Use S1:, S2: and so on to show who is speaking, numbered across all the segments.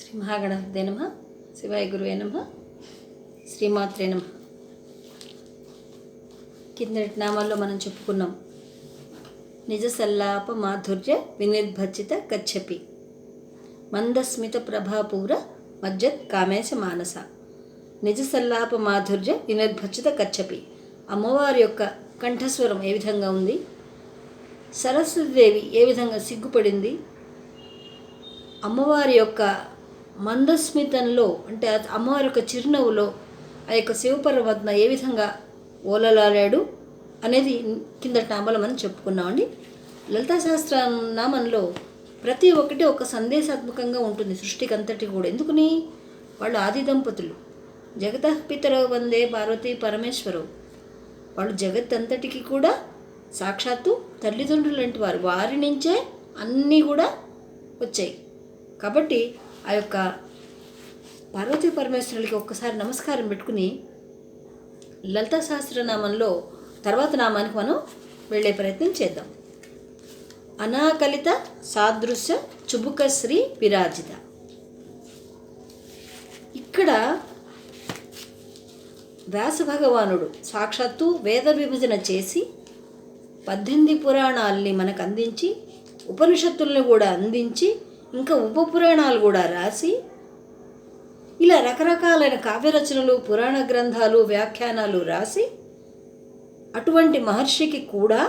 S1: శ్రీ మహాగణపతి నమ. శివాయ గురువే నమ. శ్రీమాత్రే నమ. కిందటి నామాల్లో మనం చెప్పుకున్నాం. నిజ సల్లాప మాధుర్య వినిర్భచిత కచ్చపి మందస్మిత ప్రభాపూర మజ్జత్ కామేశ మానస. నిజ సల్లాప మాధుర్య వినిర్భజిత కచ్చపి అమ్మవారి యొక్క కంఠస్వరం ఏ విధంగా ఉంది? సరస్వతిదేవి ఏ విధంగా సిగ్గుపడింది? అమ్మవారి యొక్క మందస్మితంలో అంటే అమ్మవారి యొక్క చిరునవ్వులో ఆ యొక్క శివపరమాత్మ ఏ విధంగా ఓలలాడాడు అనేది కిందటి నామాలు మనం చెప్పుకున్నామండి. లలితా శాస్త్ర నామంలో ప్రతి ఒక్కటి ఒక సందేశాత్మకంగా ఉంటుంది సృష్టికి అంతటి కూడా. ఎందుకని? వాళ్ళు ఆది దంపతులు. జగత పితరవు వందే పార్వతీ పరమేశ్వరవు వాళ్ళు జగత్ అంతటికి కూడా సాక్షాత్తు తల్లిదండ్రులు లాంటి వారు. వారి నుంచే అన్నీ కూడా వచ్చాయి. కాబట్టి ఆ యొక్క పార్వతీ పరమేశ్వరులకి ఒక్కసారి నమస్కారం పెట్టుకుని లలితా సహస్రనామంలో తర్వాత నామానికి మనం వెళ్ళే ప్రయత్నం చేద్దాం. అనాకలిత సాదృశ్య చుబుకశ్రీ విరాజిత. ఇక్కడ వ్యాస భగవానుడు సాక్షాత్తు వేద విభజన చేసి పద్దెనిమిది పురాణాల్ని మనకు అందించి ఉపనిషత్తుల్ని కూడా అందించి ఇంకా ఉప పురాణాలు కూడా రాసి ఇలా రకరకాలైన కావ్యరచనలు పురాణ గ్రంథాలు వ్యాఖ్యానాలు రాసి అటువంటి మహర్షికి కూడా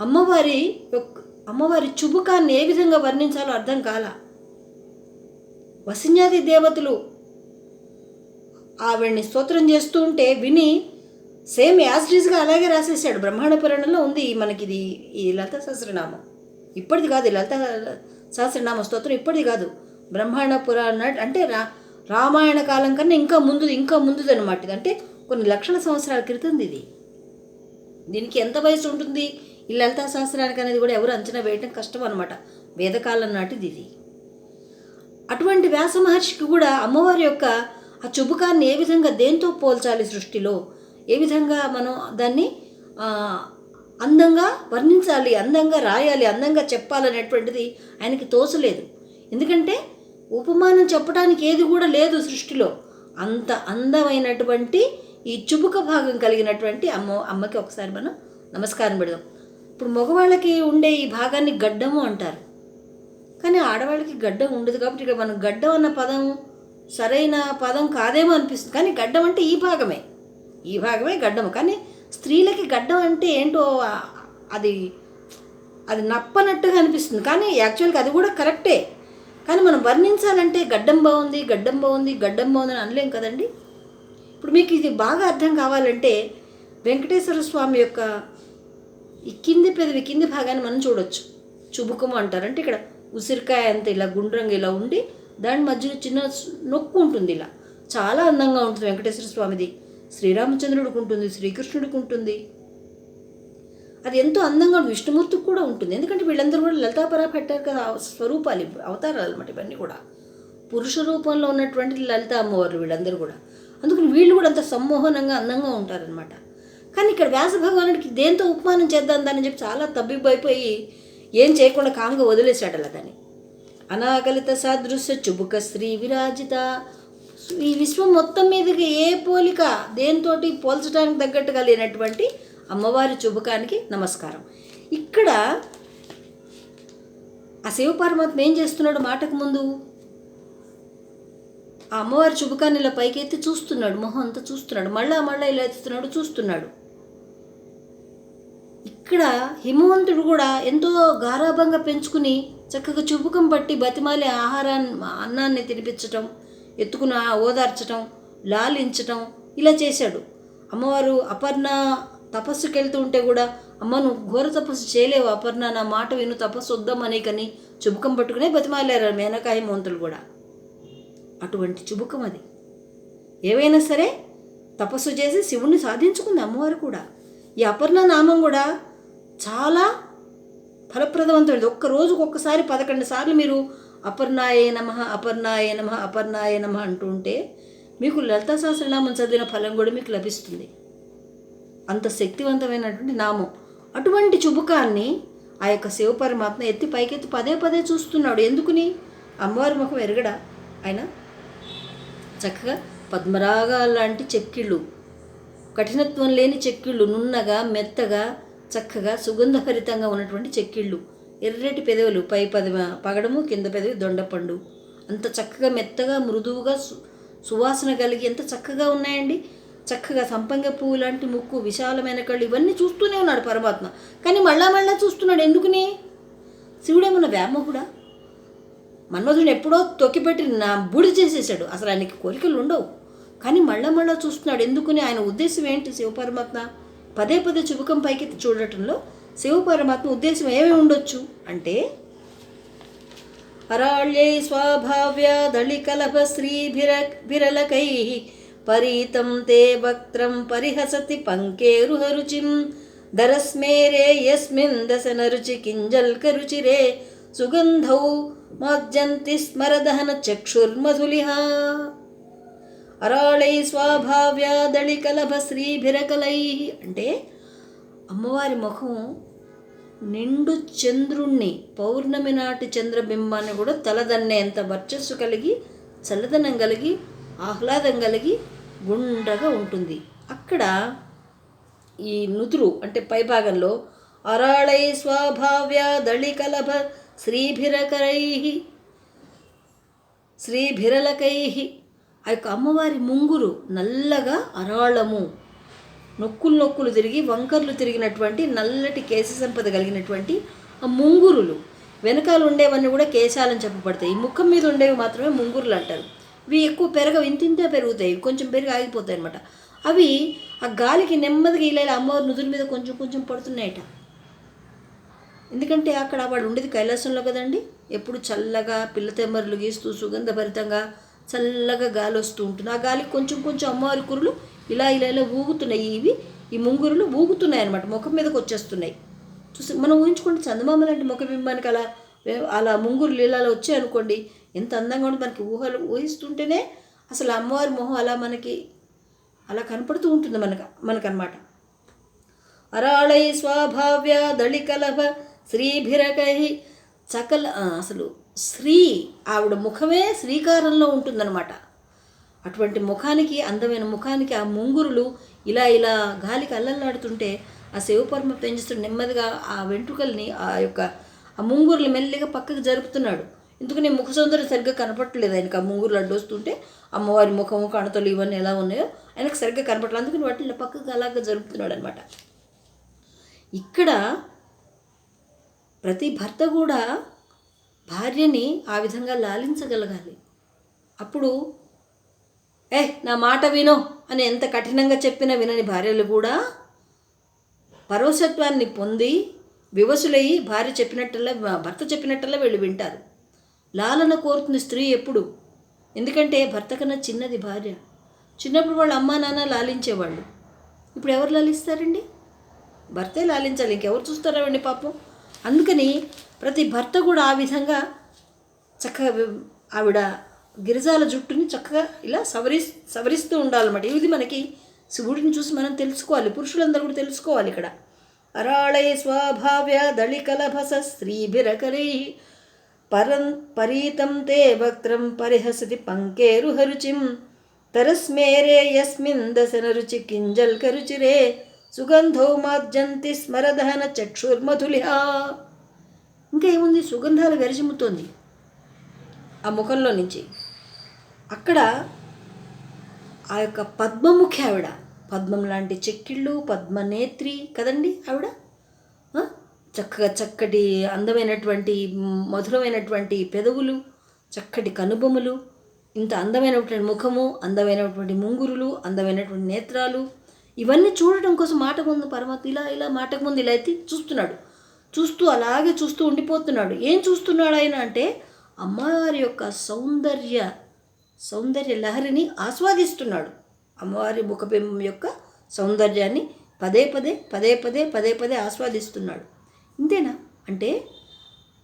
S1: అమ్మవారి యొక్క అమ్మవారి చుబుకాన్ని ఏ విధంగా వర్ణించాలో అర్థం కాల. వసిన్యాది దేవతలు ఆవిడ్ని స్తోత్రం చేస్తూ ఉంటే విని సేమ్ యాజ్టీస్గా అలాగే రాసేసాడు బ్రహ్మాండ పురాణంలో ఉంది మనకిది మనకి ఇది ఈ లలిత సహస్రనామం. ఇప్పటిది కాదు లత లలిత సహస్రనామ స్తోత్రం ఇప్పటిది కాదు. బ్రహ్మాండ పురాణ అంటే రా రామాయణ కాలం కన్నా ఇంకా ముందుది ఇంకా ముందుది అనమాట ఇది. అంటే కొన్ని లక్షల సంవత్సరాల క్రితం ఇది. దీనికి ఎంత వయసు ఉంటుంది? ఈ లలితా సహస్రానికి అనేది కూడా ఎవరు అంచనా వేయటం కష్టం అనమాట వేదకాలం నాటిది ఇది. అటువంటి వ్యాస మహర్షికి కూడా అమ్మవారి యొక్క ఆ చుబుకాన్ని ఏ విధంగా దేంతో పోల్చాలి సృష్టిలో? ఏ విధంగా మనం దాన్ని అందంగా వర్ణించాలి అందంగా రాయాలి అందంగా చెప్పాలనేటువంటిది ఆయనకి తోచలేదు. ఎందుకంటే ఉపమానం చెప్పడానికి ఏది కూడా లేదు సృష్టిలో. అంత అందమైనటువంటి ఈ చుబుక భాగం కలిగినటువంటి అమ్మ అమ్మకి ఒకసారి మనం నమస్కారం పెడదాం. ఇప్పుడు మగవాళ్ళకి ఉండే ఈ భాగాన్ని గడ్డము అంటారు. కానీ ఆడవాళ్ళకి గడ్డం ఉండదు కాబట్టి ఇక్కడ మనం గడ్డం అన్న పదం సరైన పదం కాదేమో అనిపిస్తుంది. కానీ గడ్డం అంటే ఈ భాగమే. ఈ భాగమే గడ్డము. కానీ స్త్రీలకి గడ్డం అంటే ఏంటో అది అది నప్పనట్టుగా అనిపిస్తుంది. కానీ యాక్చువల్గా అది కూడా కరెక్టే. కానీ మనం వర్ణించాలంటే గడ్డం బాగుంది గడ్డం బాగుంది గడ్డం బాగుంది అని అనలేం కదండి? ఇప్పుడు మీకు ఇది బాగా అర్థం కావాలంటే వెంకటేశ్వర స్వామి యొక్క ఈ కింది పెదవి కింది భాగాన్ని మనం చూడొచ్చు. చుబుకము అంటారు. అంటే ఇక్కడ ఉసిరికాయ అంత ఇలా గుండ్రంగా ఇలా ఉండి దాని మధ్యలో చిన్న నొక్కు ఉంటుంది ఇలా. చాలా అందంగా ఉంటుంది వెంకటేశ్వర స్వామిది. శ్రీరామచంద్రుడికి ఉంటుంది శ్రీకృష్ణుడికి ఉంటుంది అది ఎంతో అందంగా విష్ణుమూర్తికి కూడా ఉంటుంది. ఎందుకంటే వీళ్ళందరూ కూడా లలితాపరా పెట్టారు కదా స్వరూపాలు ఇవి, అవతారాలు అనమాట ఇవన్నీ కూడా. పురుష రూపంలో ఉన్నటువంటి లలిత అమ్మవారు వీళ్ళందరూ కూడా. అందుకని వీళ్ళు కూడా అంత సమ్మోహనంగా అందంగా ఉంటారనమాట కానీ ఇక్కడ వ్యాస భగవానుడికి దేంతో ఉపమానం చేద్దాం దాన్ని చెప్పి చాలా తబ్బిబ్బైపోయి ఏం చేయకుండా కాంగ వదిలేశాడు అలా దాన్ని. అనాకలిత సాదృశ్య చుబుక శ్రీ విరాజిత ఈ విశ్వం మొత్తం మీదకి ఏ పోలిక దేనితోటి పోల్చడానికి తగ్గట్టుగా లేనటువంటి అమ్మవారి చుబుకానికి నమస్కారం. ఇక్కడ ఆ శివపరమాత్మ ఏం చేస్తున్నాడు మాటకు ముందు? ఆ అమ్మవారి చుబుకాన్ని ఇలా పైకెత్తి చూస్తున్నాడు మొహం అంతా చూస్తున్నాడు మళ్ళా మళ్ళా ఇలా ఎత్తుతున్నాడు చూస్తున్నాడు. ఇక్కడ హిమవంతుడు కూడా ఎంతో గారాభంగా పెంచుకుని చక్కగా చుబుకం పట్టి బతిమాలి ఆహారాన్ని అన్నాన్ని తినిపించటం ఎత్తుకుని ఓదార్చటం లాలించటం ఇలా చేశాడు. అమ్మవారు అపర్ణ తపస్సుకి వెళ్తూ ఉంటే కూడా అమ్మ నువ్వు ఘోర తపస్సు చేయలేవు అపర్ణ నా మాట విను తపస్సు వద్దామని కని చుబుకం పట్టుకునే బతిమాలారు మేనకాయ హిమవంతులు కూడా. అటువంటి చుబుకం అది. ఏవైనా సరే తపస్సు చేసి శివుణ్ణి సాధించుకుంది అమ్మవారు కూడా. ఈ అపర్ణ నామం కూడా చాలా ఫలప్రదవంతమైనది. ఒక్క రోజుకు ఒక్కసారి పదకొండు సార్లు మీరు అపర్ణాయే నమ అపర్ణాయే నమ అపర్ణాయే నమ అంటూ ఉంటే మీకు లలితా సహస్రనామం చదివిన ఫలం కూడా మీకు లభిస్తుంది. అంత శక్తివంతమైనటువంటి నామం. అటువంటి చుబుకాన్ని ఆ యొక్క శివ పరమాత్మ ఎత్తి పైకెత్తి పదే పదే చూస్తున్నాడు. ఎందుకుని? అమ్మవారి ముఖం ఎరగడా? ఆయన చక్కగా పద్మరాగాల లాంటి చెక్కిళ్ళు కఠినత్వం లేని చెక్కిళ్ళు నున్నగా మెత్తగా చక్కగా సుగంధభరితంగా ఉన్నటువంటి చెక్కిళ్ళు. ఎర్రటి పెదవులు పై పదవ పగడము కింద పెదవి దొండపండు. అంత చక్కగా మెత్తగా మృదువుగా సు సువాసన కలిగి ఎంత చక్కగా ఉన్నాయండి. చక్కగా సంపంగ పువ్వు లాంటి ముక్కు విశాలమైన కళ్ళు ఇవన్నీ చూస్తూనే ఉన్నాడు పరమాత్మ. కానీ మళ్ళా మళ్ళా చూస్తున్నాడు ఎందుకుని? శివుడేమన్నా వ్యామోహుడా? మన్మధుడిని ఎప్పుడో తొక్కిపెట్టి నా బూడి చేసేసాడు అసలు ఆయనకి కోరికలు ఉండవు. కానీ మళ్ళా మళ్ళా చూస్తున్నాడు ఎందుకుని? ఆయన ఉద్దేశం ఏంటి శివపరమాత్మ పదే పదే చుబుకం పైకి చూడటంలో శివపరమాత్మ ఉద్దేశం ఏమి ఉండొచ్చు అంటే అరాళ్యై స్వాభావ్య దళికలభ శ్రీభిర బిరలకై పరీతం తే వక్త్రం పరిహసతి పంకేరుహరుచిం దరస్మేరే యస్మిన్ దశనరుచి కింజల్కరుచిరే సుగంధౌ మాజ్జంతి స్మరదహన చక్షుర్మధులిహా. అరాళై స్వాభావ్య దళికలభ శ్రీభిరకలై అంటే అమ్మవారి ముఖం నిండు చంద్రుణ్ణి పౌర్ణమి నాటి చంద్రబింబాన్ని కూడా తలదన్నేంత వర్చస్సు కలిగి చల్లదనం కలిగి ఆహ్లాదం కలిగి గుండ్రగా ఉంటుంది. అక్కడ ఈ నుదురు అంటే పైభాగంలో అరాళై స్వాభావ్య దళికలభ శ్రీభిరకరై శ్రీభిరలకై ఆ యొక్క అమ్మవారి ముంగురు నల్లగా అరాళము. నొక్కులు నొక్కులు తిరిగి వంకర్లు తిరిగినటువంటి నల్లటి కేశ సంపద కలిగినటువంటి ఆ ముంగురులు. వెనకాల ఉండేవన్నీ కూడా కేశాలని చెప్పబడతాయి. ఈ ముఖం మీద ఉండేవి మాత్రమే ముంగురులు అంటారు. ఇవి ఎక్కువ పెరగవు ఇంతింతే పెరుగుతాయి. కొంచెం పెరిగి ఆగిపోతాయి అనమాట అవి ఆ గాలికి నెమ్మదిగా ఇలా అమ్మవారి నుదుల మీద కొంచెం కొంచెం పడుతున్నాయట. ఎందుకంటే అక్కడ వాడు ఉండేది కైలాసంలో కదండి. ఎప్పుడు చల్లగా పిల్ల తెమ్మరులు గీస్తూ సుగంధభరితంగా చల్లగా గాలి వస్తూ ఉంటుంది ఆ గాలికి కొంచెం కొంచెం అమ్మవారి కురులు ఇలా ఇలా ఇలా ఊగుతున్నాయి ఇవి. ఈ ముంగురులు ఊగుతున్నాయి అనమాట ముఖం మీదకి వచ్చేస్తున్నాయి. చూసి మనం ఊహించుకుంటే చందమామ లాంటి ముఖ బింబానికి అలా అలా ముంగురులు ఇలా వచ్చాయి అనుకోండి ఎంత అందంగా ఉంటుంది మనకి ఊహలు ఊహిస్తుంటేనే అసలు అమ్మవారి మొహం అలా మనకి అలా కనపడుతూ ఉంటుంది మనకు మనకన్నమాట. అరాళై స్వాభావ్య దళికలభ శ్రీభిరకై సకల అసలు శ్రీ ఆవిడ ముఖమే శ్రీకారంలో ఉంటుందన్నమాట. అటువంటి ముఖానికి అందమైన ముఖానికి ఆ ముంగురులు ఇలా ఇలా గాలికి అల్లల్లాడుతుంటే ఆ శివపరమ పెంచుతున్న నెమ్మదిగా ఆ వెంట్రుకల్ని ఆ యొక్క ఆ ముంగురులు మెల్లిగా పక్కకు జరుపుతున్నాడు. ఎందుకని ముఖ సౌందర్యం సరిగ్గా కనపట్టలేదు ఆయనకు ఆ ముంగురులు అడ్డొస్తుంటే అమ్మవారి ముఖము కణతలు ఇవన్నీ ఎలా ఉన్నాయో ఆయనకు సరిగ్గా కనపడలేదు అందుకని వాటిని పక్కకు అలాగా జరుపుతున్నాడు అనమాట ఇక్కడ ప్రతి భర్త కూడా భార్యని ఆ విధంగా లాలించగలగాలి. అప్పుడు ఏ నా మాట వినో అని ఎంత కఠినంగా చెప్పినా వినని భార్యలు కూడా పరవశత్వాన్ని పొంది వివసులయ్యి భార్య చెప్పినట్టల్లా భర్త చెప్పినట్టల్లా వీళ్ళు వింటారు. లాలన కోరుతుంది స్త్రీ ఎప్పుడు? ఎందుకంటే భర్త కన్నా చిన్నది భార్య. చిన్నప్పుడు వాళ్ళ అమ్మా నాన్న లాలించేవాళ్ళు. ఇప్పుడు ఎవరు లాలిస్తారండి? భర్తే లాలించాలి ఇంకెవరు చూస్తారండి పాపం? అందుకని ప్రతి భర్త కూడా ఆ విధంగా చక్కగా ఆవిడ గిరిజాల జుట్టుని చక్కగా ఇలా సవరి సవరిస్తూ ఉండాలన్నమాట. ఇది మనకి శివుడిని చూసి మనం తెలుసుకోవాలి. పురుషులందరూ కూడా తెలుసుకోవాలి ఇక్కడ. అరాళై స్వాభావ్య దళికలభస స్త్రీభిరకరై పరం పరీతం తే వక్త్రం పరిహసతి పంకేరుహరుచిం తరస్మేరే యస్మిన్ కింజల్ కరుచిరే సుగంధౌ మాజ్జంతి స్మరదహన చక్షుర్మధులిహా. ఇంకా ఏముంది? సుగంధాలు వెరజిమ్ముతోంది ఆ ముఖంలో నుంచి. అక్కడ ఆ యొక్క పద్మముఖి ఆవిడ పద్మం లాంటి చెక్కిళ్ళు పద్మనేత్రి కదండి ఆవిడ? చక్కగా చక్కటి అందమైనటువంటి మధురమైనటువంటి పెదవులు చక్కటి కనుబొమ్మలు ఇంత అందమైనటువంటి ముఖము అందమైనటువంటి ముంగురులు అందమైనటువంటి నేత్రాలు ఇవన్నీ చూడటం కోసం మాటకు ముందు పరమాత్మ ఇలా ఇలా మాటకు ముందు ఇలా అయితే చూస్తున్నాడు. చూస్తూ అలాగే చూస్తూ ఉండిపోతున్నాడు. ఏం చూస్తున్నాడు ఆయన అంటే అమ్మవారి యొక్క సౌందర్య సౌందర్య లహరిని ఆస్వాదిస్తున్నాడు. అమ్మవారి ముఖబింబం యొక్క సౌందర్యాన్ని పదే పదే పదే పదే పదే పదే ఆస్వాదిస్తున్నాడు. ఇంతేనా? అంటే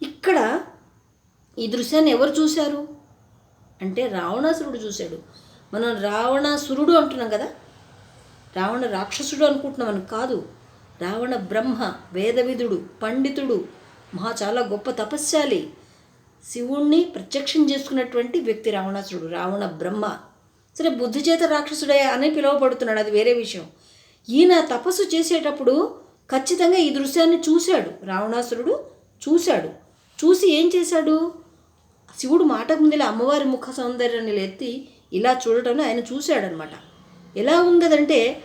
S1: ఇక్కడ ఈ దృశ్యాన్ని ఎవరు చూశారు? అంటే రావణాసురుడు చూశాడు. మనం రావణాసురుడు అంటున్నాం కదా? రావణ రాక్షసుడు అనుకుంటున్నాం అని కాదు. రావణ బ్రహ్మ వేదవిధుడు పండితుడు మహా చాలా గొప్ప తపస్శాలి. శివుణ్ణి ప్రత్యక్షం చేసుకున్నటువంటి వ్యక్తి రావణాసురుడు రావణ బ్రహ్మ. సరే బుద్ధి చేత రాక్షసుడే అని పిలువబడుతున్నాడు అది వేరే విషయం. ఈయన తపస్సు చేసేటప్పుడు ఖచ్చితంగా ఈ దృశ్యాన్ని చూశాడు రావణాసురుడు చూశాడు. చూసి ఏం చేశాడు? శివుడు మాటకు ముందులే అమ్మవారి ముఖ సౌందర్యాన్ని ఎత్తి ఇలా చూడటం ఆయన చూశాడనమాట ఎలా ఉందదంటే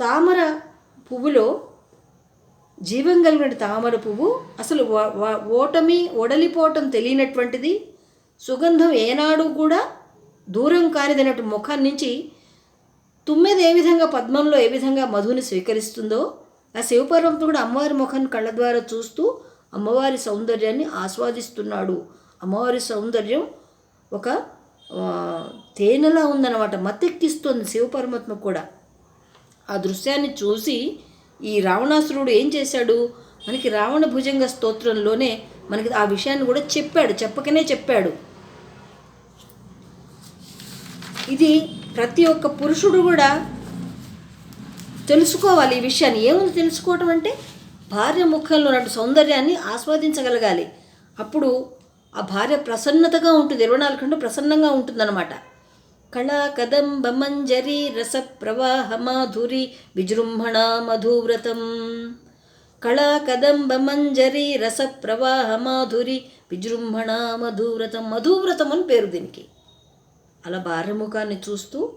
S1: తామర పువ్వులో జీవం కలిగిన తామర పువ్వు అసలు ఓటమి ఒడలిపోవటం తెలియనటువంటిది సుగంధం ఏనాడు కూడా దూరం కానిదన్నట్టు ముఖం నుంచి తుమ్మెది ఏ విధంగా పద్మంలో ఏ విధంగా మధుని స్వీకరిస్తుందో ఆ శివపర్వతుడు కూడా అమ్మవారి ముఖాన్ని కళ్ళ ద్వారా చూస్తూ అమ్మవారి సౌందర్యాన్ని ఆస్వాదిస్తున్నాడు. అమ్మవారి సౌందర్యం ఒక తేనెలా ఉందన్నమాట. మత్తెక్కిస్తుంది శివపరమాత్మ కూడా. ఆ దృశ్యాన్ని చూసి ఈ రావణాసురుడు ఏం చేశాడు? మనకి రావణ భుజంగ స్తోత్రంలోనే మనకి ఆ విషయాన్ని కూడా చెప్పాడు చెప్పకనే చెప్పాడు. ఇది ప్రతి ఒక్క పురుషుడు కూడా తెలుసుకోవాలి ఈ విషయాన్ని. ఏముంది తెలుసుకోవటం అంటే భార్య ముఖంలో ఉన్నట్టు సౌందర్యాన్ని ఆస్వాదించగలగాలి. అప్పుడు ఆ భార్య ప్రసన్నతగా ఉంటుంది ఇరవై నాలుగు గంటలు ప్రసన్నంగా ఉంటుందన్నమాట. కళా కదంబ మంజరి రస ప్రవాహ మాధురి విజృంభణ మధువ్రతం. కళా కదంబ మంజరి రస ప్రవాహ మాధురి విజృంభణ మధువ్రతం. మధువ్రతం అని పేరు దీనికి. అలా భార్య ముఖాన్ని చూస్తూ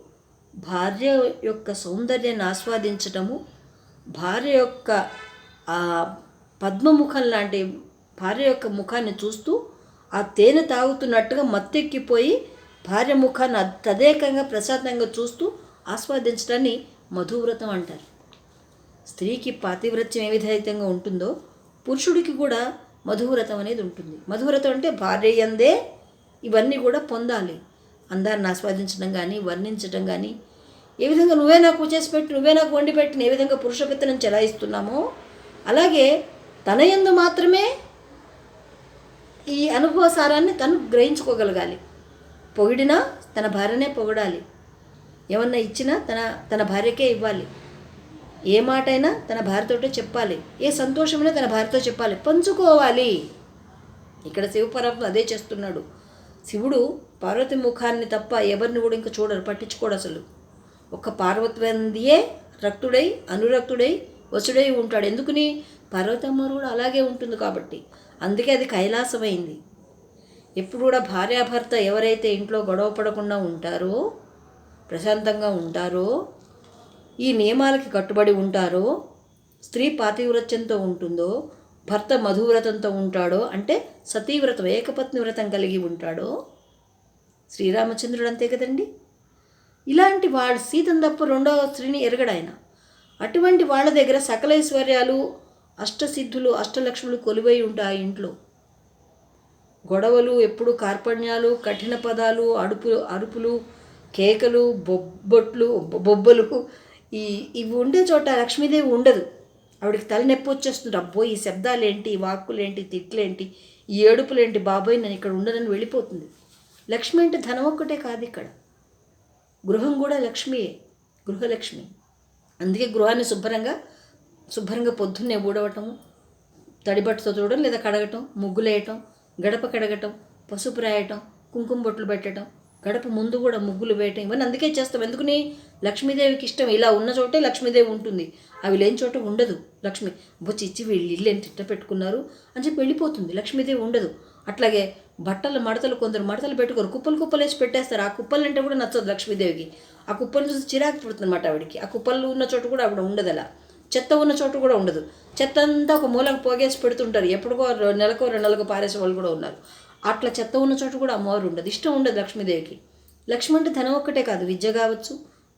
S1: భార్య యొక్క సౌందర్యాన్ని ఆస్వాదించటము భార్య యొక్క ఆ పద్మముఖం లాంటి భార్య యొక్క ముఖాన్ని చూస్తూ ఆ తేనె తాగుతున్నట్టుగా మత్తెక్కిపోయి భార్య ముఖాన్ని తదేకంగా ప్రశాంతంగా చూస్తూ ఆస్వాదించడాన్ని మధువ్రతం అంటారు. స్త్రీకి పాతివ్రత్యం ఏ విధంగా ఉంటుందో పురుషుడికి కూడా మధువ్రతం అనేది ఉంటుంది. మధువ్రతం అంటే భార్య యందే ఇవన్నీ కూడా పొందాలి. అందాన్ని ఆస్వాదించడం కానీ వర్ణించడం కానీ ఏ విధంగా నువ్వే నాకు చేసి పెట్టి నువ్వే నాకు వండి పెట్టిన ఏ విధంగా పురుష పెత్తనం చెలాయిస్తున్నామో అలాగే తన యందు మాత్రమే ఈ అనుభవ సారాన్ని తను గ్రహించుకోగలగాలి. పొగిడినా తన భార్యనే పొగడాలి. ఏమన్నా ఇచ్చినా తన తన భార్యకే ఇవ్వాలి. ఏ మాట అయినా తన భార్యతోటే చెప్పాలి. ఏ సంతోషమైనా తన భార్యతో చెప్పాలి. పంచుకోవాలి. ఇక్కడ శివపరమాత్మ అదే చేస్తున్నాడు. శివుడు పార్వతి ముఖాన్ని తప్ప ఎవరిని కూడా ఇంకా చూడరు పట్టించుకోడు అసలు. ఒక్క పార్వతియే రక్తుడై అనురక్తుడై వసుడై ఉంటాడు. ఎందుకుని? పార్వతమ్మ కూడా అలాగే ఉంటుంది కాబట్టి. అందుకే అది కైలాసమైంది. ఎప్పుడు కూడా భార్యాభర్త ఎవరైతే ఇంట్లో గొడవ పడకుండా ఉంటారో ప్రశాంతంగా ఉంటారో ఈ నియమాలకి కట్టుబడి ఉంటారో స్త్రీ పాతివ్రత్యంతో ఉంటుందో భర్త మధువ్రతంతో ఉంటాడో అంటే సతీవ్రతం ఏకపత్ని వ్రతం కలిగి ఉంటాడో శ్రీరామచంద్రుడు అంతే కదండి? ఇలాంటి వాడు సీతను తప్ప రెండవ స్త్రీని ఎరగడాయన. అటువంటి వాళ్ళ దగ్గర సకల ఐశ్వర్యాలు అష్టసిద్ధులు అష్టలక్ష్ములు కొలువై ఉంటాయి ఇంట్లో. గొడవలు ఎప్పుడు కార్పణ్యాలు కఠిన పదాలు అడుపు అరుపులు కేకలు బొబ్బొట్లు బొబ్బలు ఈ ఇవి ఉండే చోట లక్ష్మీదేవి ఉండదు. ఆవిడకి తలనొప్పి వచ్చేస్తుంది. అబ్బో ఈ శబ్దాలేంటి ఈ వాక్కులేంటి తిట్లేంటి ఈ ఏడుపులేంటి బాబోయ్ నేను ఇక్కడ ఉండనని వెళ్ళిపోతుంది. లక్ష్మి అంటే ధనం ఒక్కటే కాదు ఇక్కడ. గృహం కూడా లక్ష్మియే గృహలక్ష్మి. అందుకే గృహాన్ని శుభ్రంగా శుభ్రంగా పొద్దున్నే ఊడవటం తడిబట్టతో చూడడం లేదా కడగటం ముగ్గులేయటం గడప కడగటం పసుపు రాయటం కుంకుమ బొట్లు పెట్టడం గడప ముందు కూడా ముగ్గులు వేయటం ఇవన్నీ అందుకే చేస్తాం. ఎందుకని? లక్ష్మీదేవికి ఇష్టం. ఇలా ఉన్న చోటే లక్ష్మీదేవి ఉంటుంది. అవి లేని చోట ఉండదు. లక్ష్మి బొచ్చి ఇచ్చి వీళ్ళు ఇల్లు ఎంత తిట్ట పెట్టుకున్నారు? అని చెప్పి వెళ్ళిపోతుంది. లక్ష్మీదేవి ఉండదు. అట్లాగే బట్టలు మడతలు కొందరు మడతలు పెట్టుకోరు కుప్పలు కుప్పలు వేసి పెట్టేస్తారు. ఆ కుప్పలు అంటే కూడా నచ్చదు లక్ష్మీదేవికి. ఆ కుప్పలు చూసి చిరాకు పుడుతుంది అనమాట ఆవిడకి. ఆ కుప్పలు ఉన్న చోట కూడా ఆవిడ ఉండదు అలా చెత్త ఉన్న చోటు కూడా ఉండదు. చెత్త అంతా ఒక మూలకు పోగేసి పెడుతుంటారు. ఎప్పుడుకో నెలకో రెండు నెలకో పారేసే వాళ్ళు కూడా ఉన్నారు. అట్లా చెత్త ఉన్న చోటు కూడా అమ్మవారు ఉండదు. ఇష్టం ఉండదు లక్ష్మీదేవికి. లక్ష్మి అంటే ధనం ఒక్కటే కాదు. విద్య కావచ్చు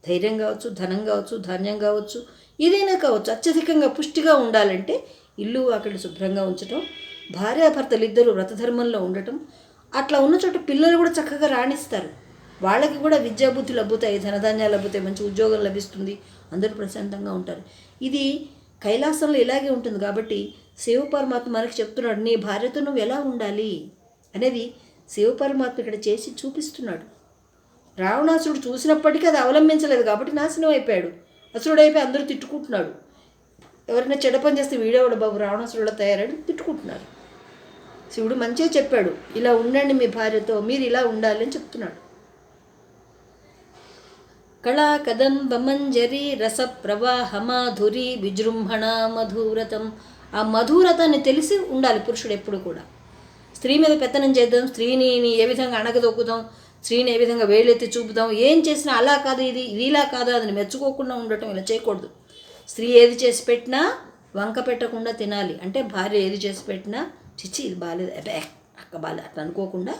S1: ధైర్యం కావచ్చు ధనం కావచ్చు ధాన్యం కావచ్చు ఏదైనా కావచ్చు. అత్యధికంగా పుష్టిగా ఉండాలంటే ఇల్లు అక్కడ శుభ్రంగా ఉంచటం భార్యాభర్తలు ఇద్దరు వ్రతధర్మంలో ఉండటం అట్లా ఉన్న చోట పిల్లలు కూడా చక్కగా రాణిస్తారు. వాళ్ళకి కూడా విద్యాబుద్ధి లభ్యుతాయి ధనధాన్యాలు లభ్యుతాయి మంచి ఉద్యోగం లభిస్తుంది. అందరూ ప్రశాంతంగా ఉంటారు. ఇది కైలాసంలో ఇలాగే ఉంటుంది కాబట్టి శివ పరమాత్మ మనకి చెప్తున్నాడు నీ భార్యతో నువ్వు ఎలా ఉండాలి? అనేది శివ పరమాత్మ ఇక్కడ చేసి చూపిస్తున్నాడు. రావణాసురుడు చూసినప్పటికీ అది అవలంబించలేదు కాబట్టి నాశనం అయిపోయాడు. అసురుడు అయిపోయి అందరూ తిట్టుకుంటున్నాడు. ఎవరైనా చెడపని పని చేస్తే వీడేవాడు బాబు? రావణాసురుడు తయారాడు తిట్టుకుంటున్నారు శివుడు మంచిగా చెప్పాడు ఇలా ఉండండి మీ భార్యతో మీరు ఇలా ఉండాలి అని చెప్తున్నాడు. కళా కదంబ రస ప్రవాహ మాధురి విజృంభణ మధురతం ఆ మధురతాన్ని తెలిసి ఉండాలి పురుషుడు ఎప్పుడు కూడా. స్త్రీ మీద పెత్తనం చేద్దాం స్త్రీని ఏ విధంగా అణగదొక్కుదాం స్త్రీని ఏ విధంగా వేలెత్తి చూపుదాం ఏం చేసినా అలా కాదు ఇది ఇది ఇలా కాదు అది మెచ్చుకోకుండా ఉండటం ఇలా చేయకూడదు. స్త్రీ ఏది చేసి పెట్టినా వంక పెట్టకుండా తినాలి. అంటే భార్య ఏది చేసి పెట్టినా చిచ్చి ఇది బాగాలేదు అబ్బే అక్క బాగాలేదు అట్లా అనుకోకుండా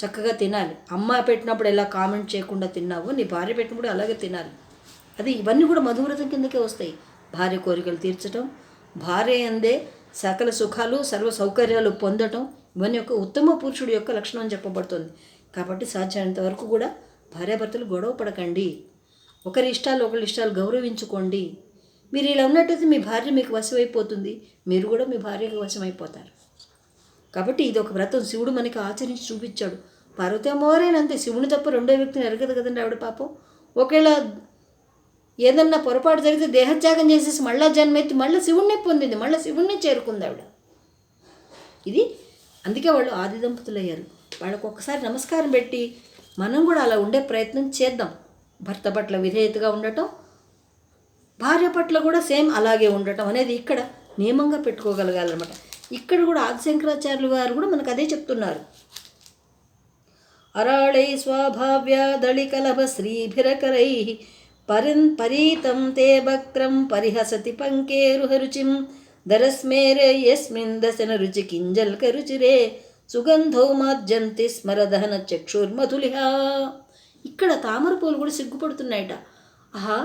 S1: చక్కగా తినాలి. అమ్మ పెట్టినప్పుడు ఎలా కామెంట్ చేయకుండా తిన్నావో నీ భార్య పెట్టినప్పుడు అలాగే తినాలి. అది ఇవన్నీ కూడా మధువ్రతం కిందకే వస్తాయి. భార్య కోరికలు తీర్చడం భార్య అందే సకల సుఖాలు సర్వ సౌకర్యాలు పొందటం ఇవన్నీ ఒక ఉత్తమ పురుషుడి యొక్క లక్షణం అని చెప్పబడుతుంది. కాబట్టి సాధ్యమైనంత వరకు కూడా భార్యాభర్తలు గొడవ పడకండి. ఒకరి ఇష్టాలు ఒకరి ఇష్టాలు గౌరవించుకోండి. మీరు ఇలా ఉన్నట్టయితే మీ భార్య మీకు వశమైపోతుంది. మీరు కూడా మీ భార్యకు వశమైపోతారు. కాబట్టి ఇది ఒక వ్రతం. శివుడు మనకి ఆచరించి చూపించాడు. పార్వతి అమ్మవారేనంతే శివుని తప్ప రెండో వ్యక్తిని ఎరగదు కదండి ఆవిడ పాపం. ఒకవేళ ఏదన్నా పొరపాటు జరిగితే దేహత్యాగం చేసేసి మళ్ళా జన్మెత్తి మళ్ళీ శివుణ్ణి పొందింది. మళ్ళీ శివుణ్ణి చేరుకుంది ఆవిడ. ఇది అందుకే వాళ్ళు ఆది దంపతులు అయ్యారు వాళ్ళకు ఒక్కసారి నమస్కారం పెట్టి మనం కూడా అలా ఉండే ప్రయత్నం చేద్దాం. భర్త పట్ల విధేయతగా ఉండటం భార్య పట్ల కూడా సేమ్ అలాగే ఉండటం అనేది ఇక్కడ నియమంగా పెట్టుకోగలగాలన్నమాట. ఇక్కడ కూడా ఆదిశంకరాచార్యులు గారు కూడా మనకు అదే చెప్తున్నారు. అరాళై స్వాభావ్యాదళికలభ శ్రీభిరకరై పరిన్ పరీతం తే భక్త్రం పరిహసతి పంకేరుహరుచిం దరస్మేరే యస్మిన్ దశన రుచి కింజల్క రుచిరే సుగంధో మాద్యంతి స్మరదహన చక్షుర్మధులిహా. ఇక్కడ తామర పూలు కూడా సిగ్గుపడుతున్నాయట. ఆహా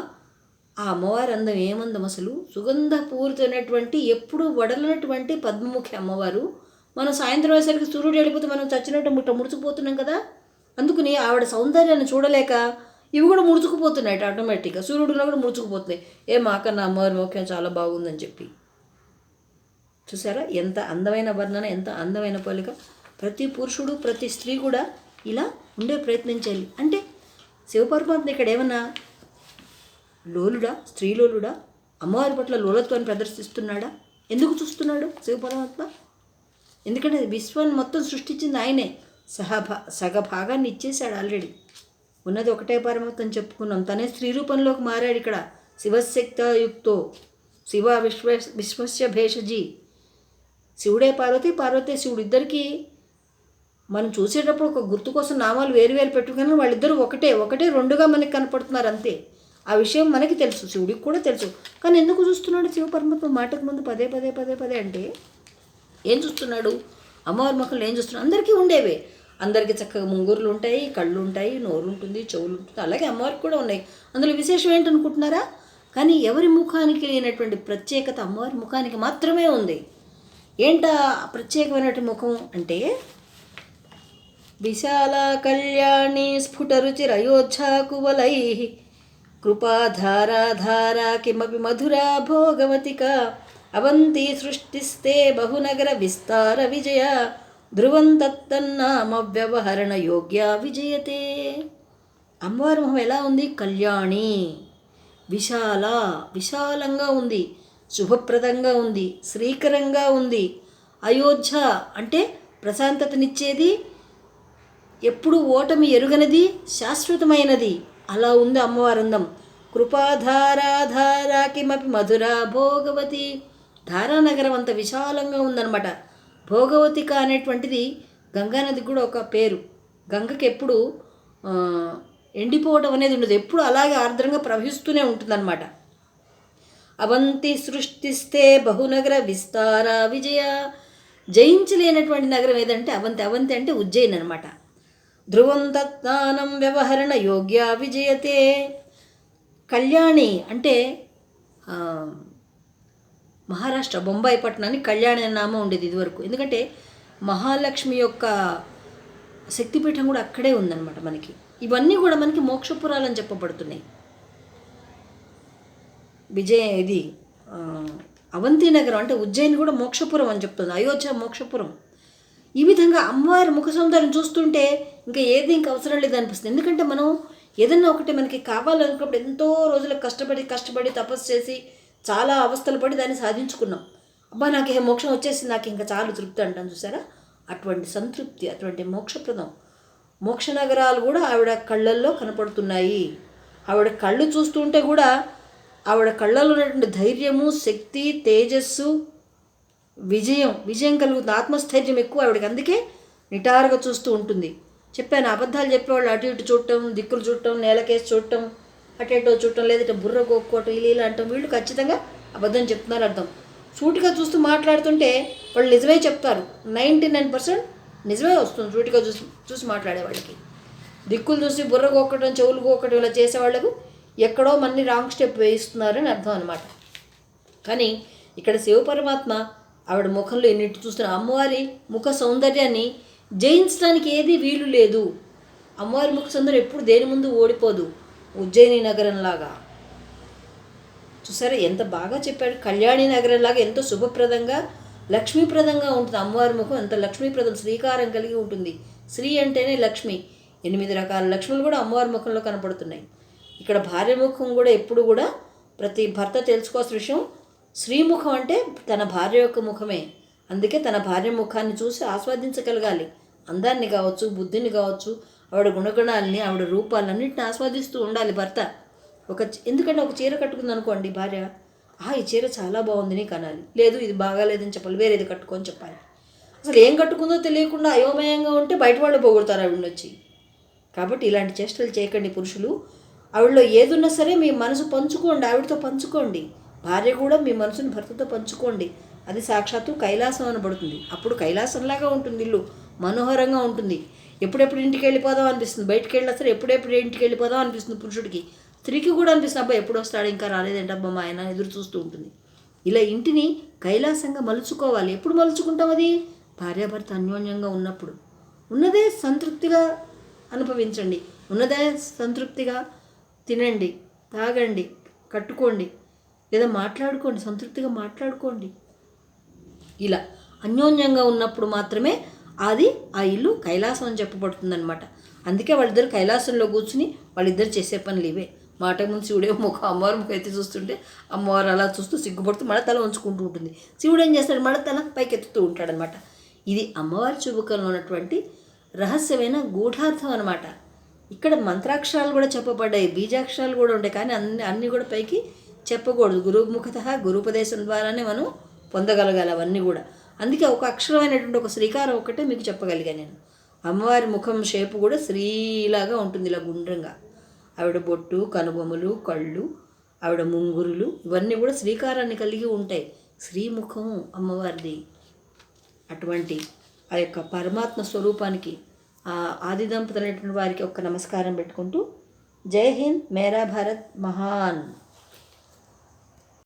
S1: ఆ అమ్మవారి అందం ఏమందం అసలు? సుగంధ పూరితమైనటువంటి ఎప్పుడు వడలనటువంటి పద్మముఖి అమ్మవారు. మనం సాయంత్రం అయ్యేసరికి సూర్యుడు వెళ్ళిపోతే మనం చచ్చినట్టు ముట్ట ముడుచుకుపోతున్నాం కదా? అందుకని ఆవిడ సౌందర్యాన్ని చూడలేక ఇవి కూడా ముడుచుకుపోతున్నాయి ఆటోమేటిక్గా. సూర్యుడులో కూడా ముడుచుకుపోతున్నాయి. ఏ మాకన్నా అమ్మవారి ముఖ్యం చాలా బాగుందని చెప్పి. చూసారా? ఎంత అందమైన వర్ణన ఎంత అందమైన పోలిక. ప్రతి పురుషుడు ప్రతి స్త్రీ కూడా ఇలా ఉండే ప్రయత్నం చేయాలి. అంటే శివపరమాత్మ ఇక్కడ ఏమన్నా లోలుడా? స్త్రీలోలుడా? అమ్మవారి పట్ల లోలత్వాన్ని ప్రదర్శిస్తున్నాడా? ఎందుకు చూస్తున్నాడు శివపరమాత్మ ఎందుకంటే విశ్వాన్ని మొత్తం సృష్టించింది ఆయనే. సహభా సగ భాగాన్ని ఇచ్చేశాడు ఆల్రెడీ ఉన్నది ఒకటే పరమాత్మని చెప్పుకున్నాం. తనే స్త్రీ రూపంలోకి మారాడు ఇక్కడ. శివశక్తయుక్తో. శివ విశ్వ విశ్వస్య భేషజీ. శివుడే పార్వతి పార్వతే శివుడు ఇద్దరికీ మనం చూసేటప్పుడు ఒక గుర్తు కోసం నామాలు వేరు వేరు పెట్టుకుని వాళ్ళిద్దరూ ఒకటే ఒకటే రెండుగా మనకి కనపడుతున్నారు అంతే. ఆ విషయం మనకి తెలుసు శివుడికి కూడా తెలుసు. కానీ ఎందుకు చూస్తున్నాడు శివ పరమాత్మ మాటకు ముందు పదే పదే పదే పదే అంటే ఏం చూస్తున్నాడు? అమ్మవారి మొక్కలు ఏం చూస్తున్నాడు? అందరికీ ఉండేవే. అందరికీ చక్కగా ముంగురులు ఉంటాయి కళ్ళు ఉంటాయి నోరు ఉంటుంది చెవులు ఉంటుంది అలాగే అమ్మవారికి కూడా ఉన్నాయి. అందులో విశేషం ఏంటనుకుంటున్నారా? కానీ ఎవరి ముఖానికి లేనటువంటి ప్రత్యేకత అమ్మవారి ముఖానికి మాత్రమే ఉంది. ఏంటా ప్రత్యేకమైనటువంటి ముఖం అంటే విశాల కళ్యాణి స్ఫుటరుచిరయోచ్ఛాకువలై కృపాధారాధారా కిమపి మధురా భోగవతిక అవంతి సృష్టిస్తే బహునగర విస్తార విజయ ధ్రువం తత్తన్నామ వ్యవహరణ యోగ్య విజయతే. అమ్మవారి మొహం ఎలా ఉంది? కళ్యాణి. విశాల విశాలంగా ఉంది శుభప్రదంగా ఉంది శ్రీకరంగా ఉంది. అయోధ్య అంటే ప్రశాంతతనిచ్చేది ఎప్పుడు ఓటమి ఎరుగనిది శాశ్వతమైనది. అలా ఉంది అమ్మవారి అందం కృపాధారాధారా కిమపి మధురా భోగవతి. ధారానగరం అంత విశాలంగా ఉందన్నమాట. భోగవతిక అనేటువంటిది గంగానది కూడా ఒక పేరు. గంగకి ఎప్పుడు ఎండిపోవడం అనేది ఉండదు. ఎప్పుడు అలాగే ఆర్ద్రంగా ప్రవహిస్తూనే ఉంటుందన్నమాట. అవంతి సృష్టిస్తే బహునగర విస్తార విజయ. జయించలేనటువంటి నగరం ఏదంటే అవంతి. అవంతి అంటే ఉజ్జయిన్ అనమాట ధ్రువం తత్నానం వ్యవహరణ యోగ్య విజయతే. కళ్యాణి అంటే మహారాష్ట్ర బొంబాయి పట్టణానికి కళ్యాణి అనే నామం ఉండేది ఇదివరకు. ఎందుకంటే మహాలక్ష్మి యొక్క శక్తిపీఠం కూడా అక్కడే ఉందన్నమాట మనకి. ఇవన్నీ కూడా మనకి మోక్షపురాలని చెప్పబడుతున్నాయి. విజయ ఇది అవంతి నగరం అంటే ఉజ్జయిని కూడా మోక్షపురం అని చెప్తుంది. అయోధ్య మోక్షపురం. ఈ విధంగా అమ్మవారి ముఖ సౌందర్యం చూస్తుంటే ఇంకా ఏది ఇంకా అవసరం లేదు అనిపిస్తుంది. ఎందుకంటే మనం ఏదన్నా ఒకటి మనకి కావాలనుకున్నప్పుడు ఎంతో రోజులకు కష్టపడి కష్టపడి తపస్సు చేసి చాలా అవస్థలు పడి దాన్ని సాధించుకున్నాం. అబ్బా నాకు ఏ మోక్షం వచ్చేసి నాకు ఇంకా చాలు తృప్తి అంటాను చూసారా? అటువంటి సంతృప్తి అటువంటి మోక్షప్రదం. మోక్ష నగరాలు కూడా ఆవిడ కళ్ళల్లో కనపడుతున్నాయి. ఆవిడ కళ్ళు చూస్తుంటే కూడా ఆవిడ కళ్ళల్లో ఉన్నటువంటి ధైర్యము శక్తి తేజస్సు విజయం విజయం కలుగుతుంది. ఆత్మస్థైర్యం ఎక్కువ ఆవిడకి. అందుకే నిటారుగా చూస్తూ ఉంటుంది. చెప్పాను అబద్ధాలు చెప్పేవాళ్ళు అటు ఇటు చూడటం దిక్కులు చూడటం నేలకేసి చూడటం అటు ఇటు చూడటం లేదంటే బుర్ర కొక్కోవటం ఇలా ఇలా అంటాం. వీళ్ళు ఖచ్చితంగా అబద్ధం చెప్తున్నారు అర్థం. సూటిగా చూస్తూ మాట్లాడుతుంటే వాళ్ళు నిజమే చెప్తారు. నైంటీ నైన్ పర్సెంట్ నిజమే వస్తుంది సూటిగా చూసి చూసి మాట్లాడే వాళ్ళకి. దిక్కులు చూసి బుర్ర కొక్కడం చెవులు కొక్కడం ఇలా చేసేవాళ్ళకు ఎక్కడో మన్ని రాంగ్ స్టెప్ వేయిస్తున్నారని అర్థం అనమాట కానీ ఇక్కడ శివపరమాత్మ ఆవిడ ముఖంలో ఎన్నిటి చూస్తున్న అమ్మవారి ముఖ సౌందర్యాన్ని జయించడానికి ఏది వీలు లేదు. అమ్మవారి ముఖ సుందరం ఎప్పుడు దేని ముందు ఓడిపోదు. ఉజ్జయిని నగరంలాగా. చూసారా ఎంత బాగా చెప్పాడు. కళ్యాణి నగరంలాగా ఎంతో శుభప్రదంగా లక్ష్మీప్రదంగా ఉంటుంది. అమ్మవారి ముఖం ఎంత లక్ష్మీప్రదం శ్రీకారం కలిగి ఉంటుంది. శ్రీ అంటేనే లక్ష్మి. ఎనిమిది రకాల లక్ష్ములు కూడా అమ్మవారి ముఖంలో కనపడుతున్నాయి. ఇక్కడ భార్య ముఖం కూడా ఎప్పుడు కూడా ప్రతి భర్త తెలుసుకోవాల్సిన విషయం శ్రీముఖం అంటే తన భార్య యొక్క ముఖమే. అందుకే తన భార్య ముఖాన్ని చూసి ఆస్వాదించగలగాలి. అందాన్ని కావచ్చు బుద్ధిని కావచ్చు ఆవిడ గుణగుణాలని ఆవిడ రూపాలన్నింటిని ఆస్వాదిస్తూ ఉండాలి భర్త. ఒక ఎందుకంటే ఒక చీర కట్టుకుంది అనుకోండి భార్య ఆ ఈ చీర చాలా బాగుందని కనాలి. లేదు ఇది బాగాలేదని చెప్పాలి వేరేది కట్టుకొని చెప్పాలి. అసలు ఏం కట్టుకుందో తెలియకుండా అయోమయంగా ఉంటే బయట వాళ్ళు పోగొడతారు ఆవిడని వచ్చి కాబట్టి ఇలాంటి చేష్టలు చేయకండి పురుషులు. ఆవిడలో ఏదున్నా సరే మీ మనసు పంచుకోండి ఆవిడతో పంచుకోండి. భార్య కూడా మీ మనసుని భర్తతో పంచుకోండి. అది సాక్షాత్తు కైలాసం అనబడుతుంది. అప్పుడు కైలాసంలాగా ఉంటుంది ఇల్లు. మనోహరంగా ఉంటుంది. ఎప్పుడెప్పుడు ఇంటికి వెళ్ళిపోదాం అనిపిస్తుంది. బయటికి వెళ్ళినా సరే ఎప్పుడెప్పుడు ఇంటికి వెళ్ళిపోదాం అనిపిస్తుంది పురుషుడికి. స్త్రీకి కూడా అనిపిస్తుంది అబ్బా ఎప్పుడు వస్తాడు? ఇంకా రాలేదంటబ్బా మా ఆయన ఎదురు చూస్తూ ఉంటుంది. ఇలా ఇంటిని కైలాసంగా మలుచుకోవాలి. ఎప్పుడు మలుచుకుంటాం అది? భార్యాభర్త అన్యోన్యంగా ఉన్నప్పుడు. ఉన్నదే సంతృప్తిగా అనుభవించండి. ఉన్నదే సంతృప్తిగా తినండి తాగండి కట్టుకోండి లేదా మాట్లాడుకోండి సంతృప్తిగా మాట్లాడుకోండి. ఇలా అన్యోన్యంగా ఉన్నప్పుడు మాత్రమే అది ఆ ఇల్లు కైలాసం అని చెప్పబడుతుందనమాట అందుకే వాళ్ళిద్దరు కైలాసంలో కూర్చుని వాళ్ళిద్దరు చేసే పనులు ఇవే మాట ముందు శివుడే ముఖ అమ్మవారి ముఖం ఎత్తి చూస్తుంటే అమ్మవారు అలా చూస్తూ సిగ్గుపడుతూ మళ్ళీ తల ఉంచుకుంటూ ఉంటుంది. శివుడు ఏం చేస్తాడు? మళ్ళీ తల పైకెత్తుతూ ఉంటాడనమాట ఇది అమ్మవారి చుబుకంలో ఉన్నటువంటి రహస్యమైన గూఢార్థం అనమాట ఇక్కడ మంత్రాక్షరాలు కూడా చెప్పబడ్డాయి. బీజాక్షరాలు కూడా ఉంటాయి కానీ అన్ని అన్నీ కూడా పైకి చెప్పకూడదు. గురుముఖత గురుపదేశం ద్వారానే మనం పొందగలగాలి అవన్నీ కూడా. అందుకే ఒక అక్షరమైనటువంటి ఒక శ్రీకారం ఒకటే మీకు చెప్పగలిగాను నేను. అమ్మవారి ముఖం షేపు కూడా శ్రీలాగా ఉంటుంది ఇలా గుండ్రంగా. ఆవిడ బొట్టు కనుబొమ్మలు కళ్ళు ఆవిడ ముంగురులు ఇవన్నీ కూడా శ్రీకారాన్ని కలిగి ఉంటాయి. శ్రీముఖం అమ్మవారిది. అటువంటి ఆ యొక్క పరమాత్మ స్వరూపానికి ఆ ఆది దంపతులైనటువంటి వారికి ఒక నమస్కారం పెట్టుకుంటూ జై హింద్ మేరా భారత్ మహాన్.